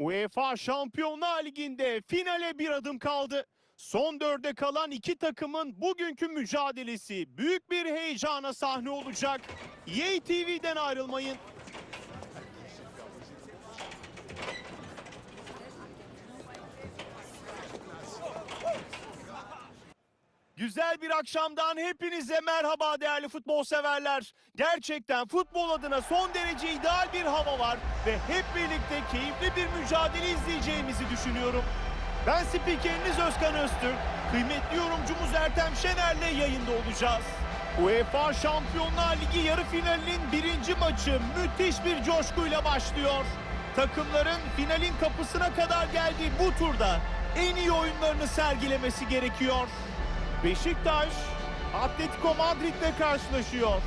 UEFA Şampiyonlar Ligi'nde finale bir adım kaldı. Son dörde kalan iki takımın bugünkü mücadelesi büyük bir heyecana sahne olacak. EA TV'den ayrılmayın. Güzel bir akşamdan hepinize merhaba değerli futbol severler. Gerçekten futbol adına son derece ideal bir hava var ve hep birlikte keyifli bir mücadele izleyeceğimizi düşünüyorum. Ben spikeriniz Özkan Öztürk, kıymetli yorumcumuz Ertem Şener'le yayında olacağız. UEFA Şampiyonlar Ligi yarı finalinin birinci maçı müthiş bir coşkuyla başlıyor. Takımların finalin kapısına kadar geldiği bu turda en iyi oyunlarını sergilemesi gerekiyor. Beşiktaş Atletico Madrid'le karşılaşıyor.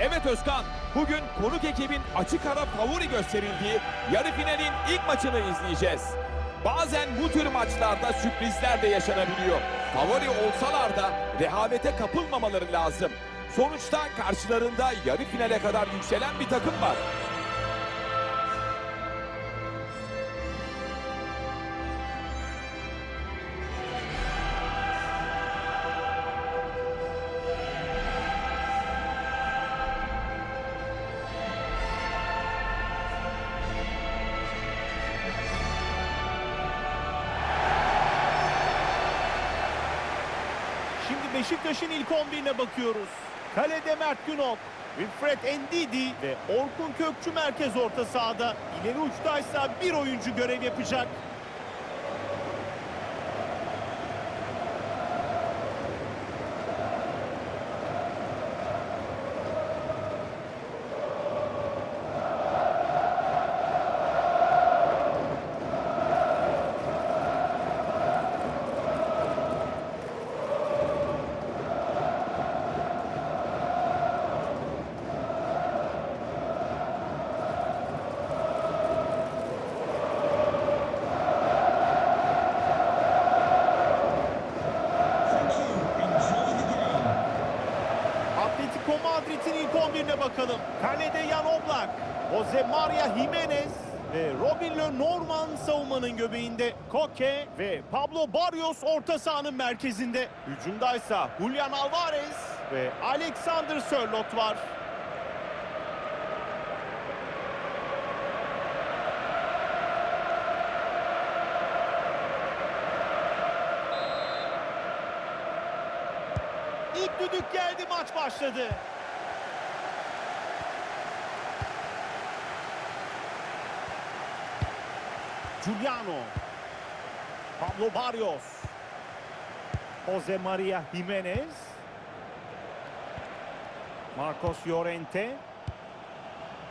Evet Özkan, bugün konuk ekibin açık ara favori gösterildiği yarı finalin ilk maçını izleyeceğiz. Bazen bu tür maçlarda sürprizler de yaşanabiliyor. Favori olsalar da rehavete kapılmamaları lazım. Sonuçta karşılarında yarı finale kadar yükselen bir takım var. Beşiktaş'ın ilk 11'ine bakıyoruz. Kalede Mert Günok, Wilfred Ndidi ve Orkun Kökçü merkez orta sahada. İleri uçtaysa bir oyuncu görev yapacak. 11'ine bakalım. Kalede Jan Oblak, Jose Maria Jimenez ve Robin Lenormand savunmanın göbeğinde. Koke ve Pablo Barrios orta sahanın merkezinde. Hücumdaysa Julian Alvarez ve Alexander Sörloth var. İlk düdük geldi maç başladı. Giuliano. Pablo Barrios. Jose Maria Jimenez. Marcos Llorente.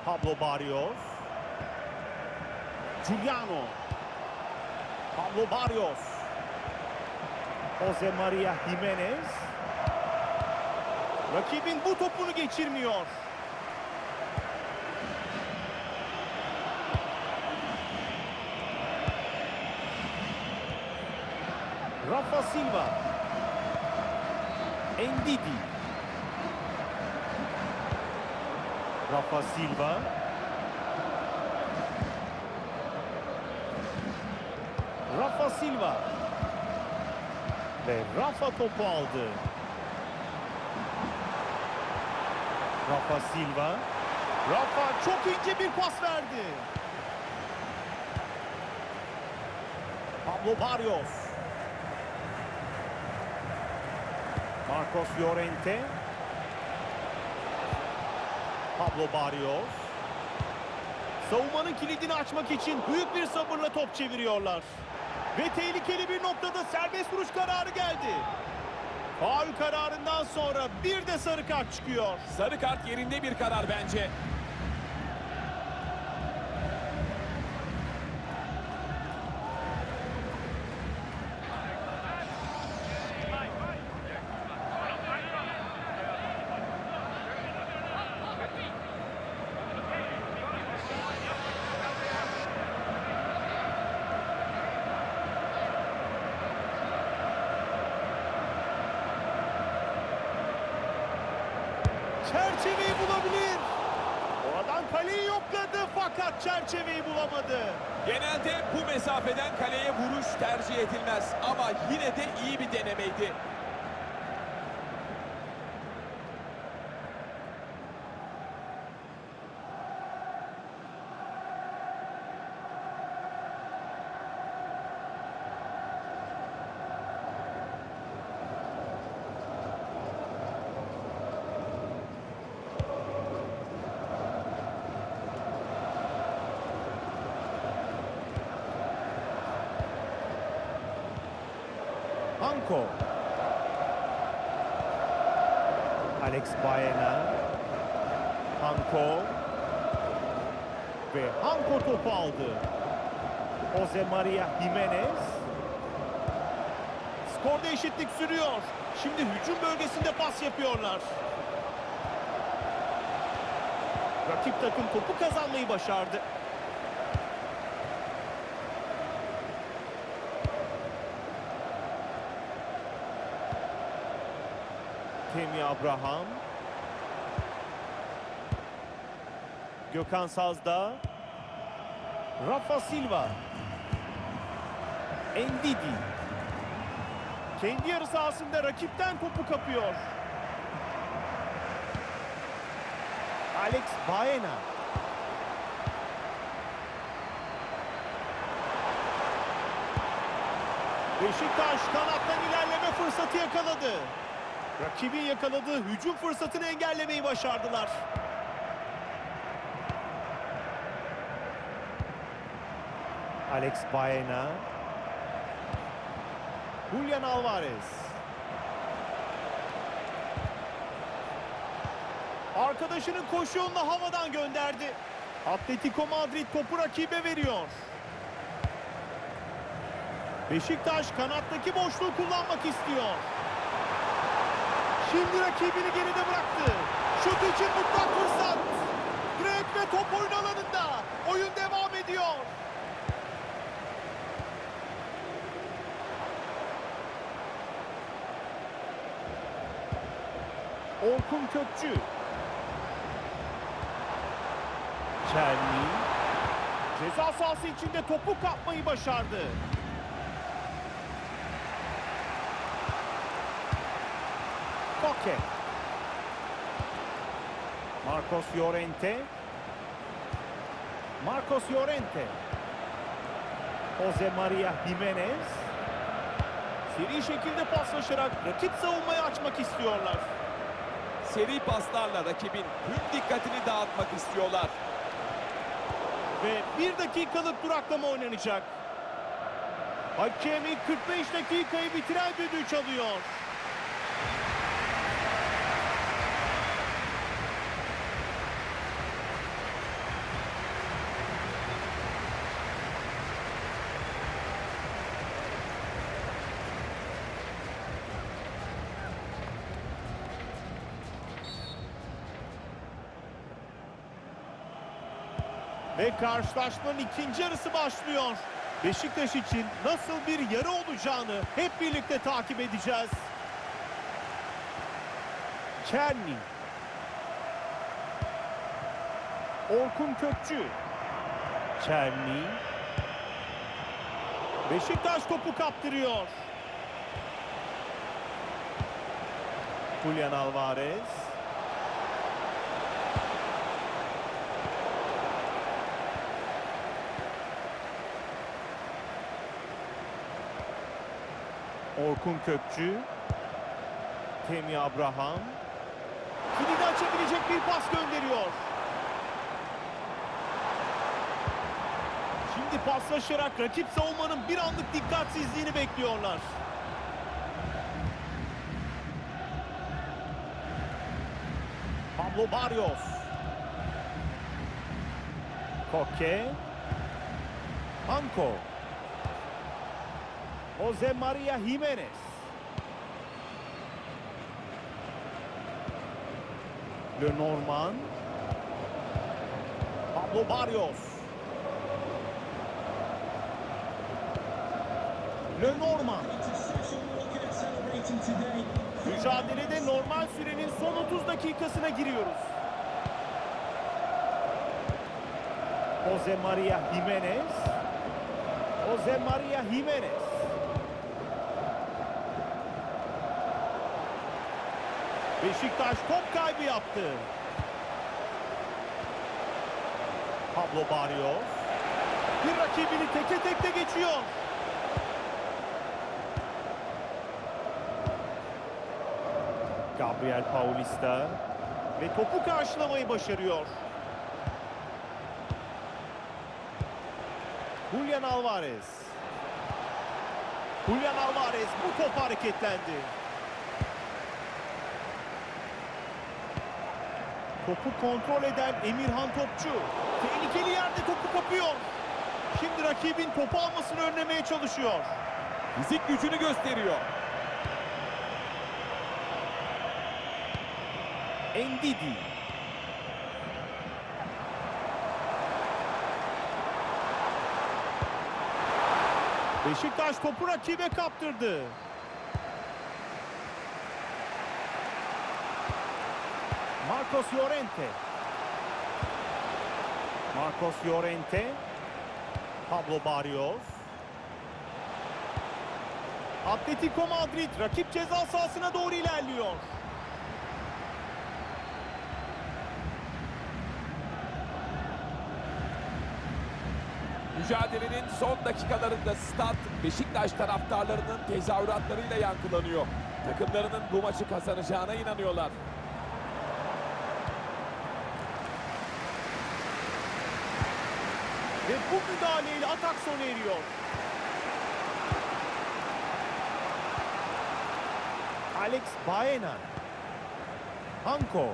Pablo Barrios. Giuliano. Pablo Barrios. Jose Maria Jimenez. Rakibin bu topunu geçirmiyor. Rafa Silva. Endidi. Rafa Silva. Rafa Silva. Ve Rafa topu aldı. Rafa Silva. Rafa çok ince bir pas verdi. Pablo Barrios. Marcos Llorente. Pablo Barrios. Savunmanın kilidini açmak için büyük bir sabırla top çeviriyorlar. Ve tehlikeli bir noktada serbest vuruş kararı geldi. Faul kararından sonra bir de sarı kart çıkıyor. Sarı kart yerinde bir karar bence. Fakat çerçeveyi bulamadı. Genelde bu mesafeden kaleye vuruş tercih edilmez ama yine de iyi bir denemeydi. Hanko. Alex Baena. Hanko. Ve Hanko topu aldı. Jose Maria Jimenez. Skorda eşitlik sürüyor. Şimdi hücum bölgesinde pas yapıyorlar. Rakip takım topu kazanmayı başardı. Temi Abraham. Gökhan Sazda. Rafa Silva. Endidi. Kendi yarı sahasında rakipten topu kapıyor. Alex Baena. Beşiktaş kanattan ilerleme fırsatı yakaladı. Rakibin yakaladığı hücum fırsatını engellemeyi başardılar. Alex Baena. Julian Alvarez. Arkadaşının koşu yolunu havadan gönderdi. Atletico Madrid topu rakibe veriyor. Beşiktaş kanattaki boşluğu kullanmak istiyor. Şimdi rakibini geride bıraktı. Şut için mutlak fırsat. Direkt ve top oyun alanında. Oyun devam ediyor. Orkun Kökçü. Çerni. Ceza sahası içinde topu kapmayı başardı. Koke. Marcos Llorente. Marcos Llorente. Jose Maria Jimenez. Seri şekilde paslaşarak rakip savunmayı açmak istiyorlar. Seri paslarla rakibin tüm dikkatini dağıtmak istiyorlar. Ve bir dakikalık duraklama oynanacak. Hakem ilk 45 dakikayı bitiren düdüğü çalıyor. Ve karşılaşmanın ikinci yarısı başlıyor. Beşiktaş için nasıl bir yarı olacağını hep birlikte takip edeceğiz. Çerni. Orkun Kökçü. Çerni. Beşiktaş topu kaptırıyor. Julian Alvarez. Orkun Kökçü. Temi Abraham. Kilidi açabilecek bir pas gönderiyor. Şimdi paslaşarak rakip savunmanın bir anlık dikkatsizliğini bekliyorlar. Pablo Barrios. Koke. Anko. Jose Maria Jimenez. Lenormand. Pablo Barrios. Lenormand. Mücadelede normal sürenin son 30 dakikasına giriyoruz. Jose Maria Jimenez. Jose Maria Jimenez. Beşiktaş top kaybı yaptı. Pablo Barrios. Bir rakibini teke tekte geçiyor. Gabriel Paulista ve topu karşılamayı başarıyor. Julian Alvarez. Julian Alvarez bu top hareketlendi. Topu kontrol eden Emirhan Topçu. Tehlikeli yerde topu kapıyor. Şimdi rakibin topu almasını önlemeye çalışıyor. Fizik gücünü gösteriyor. Endidi. Beşiktaş topu rakibe kaptırdı. Marcos Llorente. Marcos Llorente. Pablo Barrios. Atletico Madrid rakip ceza sahasına doğru ilerliyor. Mücadelenin son dakikalarında stat Beşiktaş taraftarlarının tezahüratlarıyla yankılanıyor. Takımlarının bu maçı kazanacağına inanıyorlar. Ve bu müdahaleyle atak sona eriyor. Alex Baena. Hanko.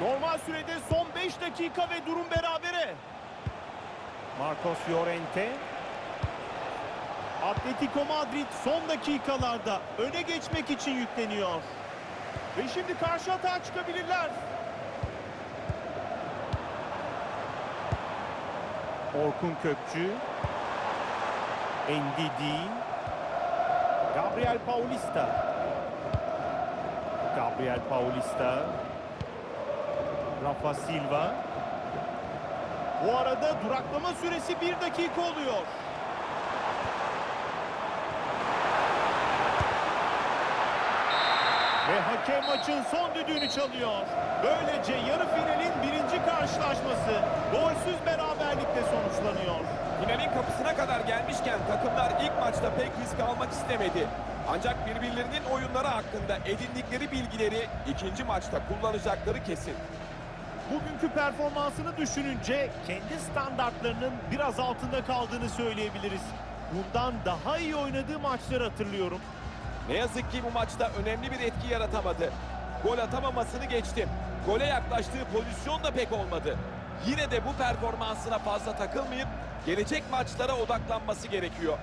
Normal sürede son 5 dakika ve durum berabere. Marcos Llorente. Atletico Madrid son dakikalarda öne geçmek için yükleniyor. Ve şimdi karşı atağa çıkabilirler. Orkun Kökçü. Endidi. Gabriel Paulista. Gabriel Paulista. Rafa Silva. Bu arada duraklama süresi bir dakika oluyor. Ve hakem maçın son düdüğünü çalıyor. Böylece yarı finalin birinci karşılaşması golsüz beraberlikle sonuçlanıyor. Finalin kapısına kadar gelmişken takımlar ilk maçta pek risk almak istemedi. Ancak birbirlerinin oyunları hakkında edindikleri bilgileri ikinci maçta kullanacakları kesin. Bugünkü performansını düşününce kendi standartlarının biraz altında kaldığını söyleyebiliriz. Bundan daha iyi oynadığı maçları hatırlıyorum. Ne yazık ki bu maçta önemli bir etki yaratamadı. Gol atamamasını geçtim. Gole yaklaştığı pozisyon da pek olmadı. Yine de bu performansına fazla takılmayıp gelecek maçlara odaklanması gerekiyor.